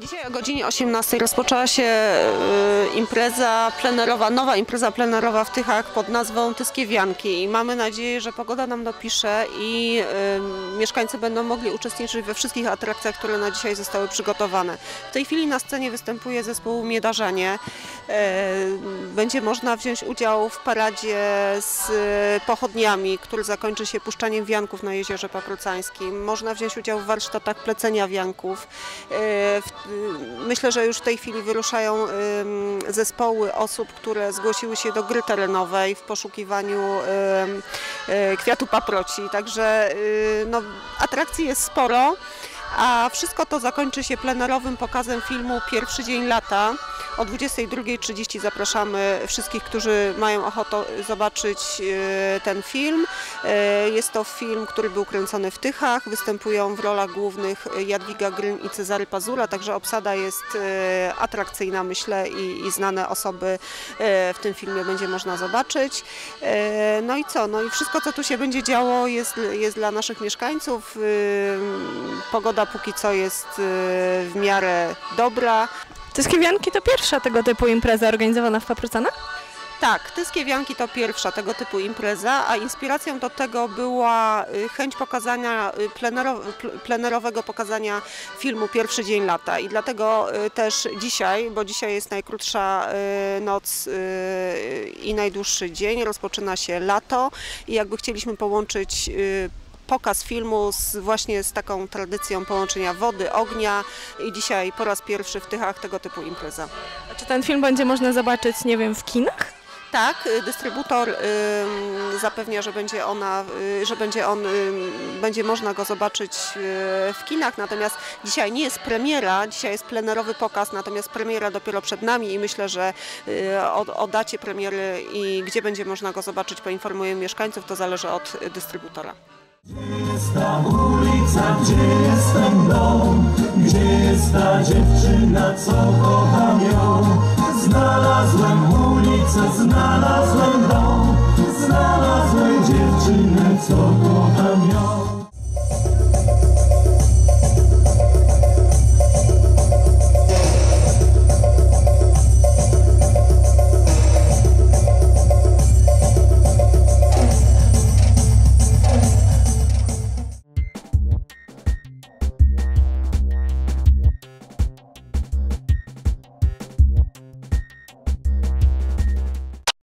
Dzisiaj o godzinie 18 rozpoczęła się e, impreza plenerowa, nowa impreza plenerowa w Tychach pod nazwą Tyskiewianki i mamy nadzieję, że pogoda nam dopisze i mieszkańcy będą mogli uczestniczyć we wszystkich atrakcjach, które na dzisiaj zostały przygotowane. W tej chwili na scenie występuje zespół Miedarzanie. E, Będzie można wziąć udział w paradzie z e, pochodniami, który zakończy się puszczaniem wianków na Jeziorze Paprocańskim. Można wziąć udział w warsztatach plecenia wianków. E, Myślę, że już w tej chwili wyruszają zespoły osób, które zgłosiły się do gry terenowej w poszukiwaniu kwiatu paproci. Także y, no, atrakcji jest sporo, a wszystko to zakończy się plenerowym pokazem filmu Pierwszy dzień lata. O 22.30 zapraszamy wszystkich, którzy mają ochotę zobaczyć y, ten film. Y, Jest to film, który był kręcony w Tychach. Występują w rolach głównych Jadwiga Gryn i Cezary Pazura, także obsada jest y, atrakcyjna, myślę, i, i znane osoby w tym filmie będzie można zobaczyć. No i co? No i wszystko, co tu się będzie działo, jest, jest dla naszych mieszkańców. Pogoda póki co jest w miarę dobra. Tyskiewianki to pierwsza tego typu impreza organizowana w Paprocanach? Tak, Tyskie Wianki to pierwsza tego typu impreza, a inspiracją do tego była y, chęć pokazania, y, plenero, pl- plenerowego pokazania filmu Pierwszy Dzień Lata i dlatego y, też dzisiaj, bo dzisiaj jest najkrótsza noc i najdłuższy dzień, rozpoczyna się lato i jakby chcieliśmy połączyć pokaz filmu z, właśnie z taką tradycją połączenia wody, ognia i dzisiaj po raz pierwszy w Tychach tego typu impreza. A Czy ten film będzie można zobaczyć, nie wiem, w kinach? Tak, y, dystrybutor ym, zapewnia, że będzie ona, y, że będzie on, ym, będzie można go zobaczyć y, w kinach, natomiast dzisiaj nie jest premiera, dzisiaj jest plenerowy pokaz, natomiast premiera dopiero przed nami i myślę, że y, o, o dacie premiery i gdzie będzie można go zobaczyć poinformujemy mieszkańców, to zależy od y, dystrybutora. jest ta ulica, gdzie jest ten dom? Gdzie jest ta dziewczyna, co kocham ją? Znalazłem ulicę, znalazłem dom Znalazłem dziewczynę, co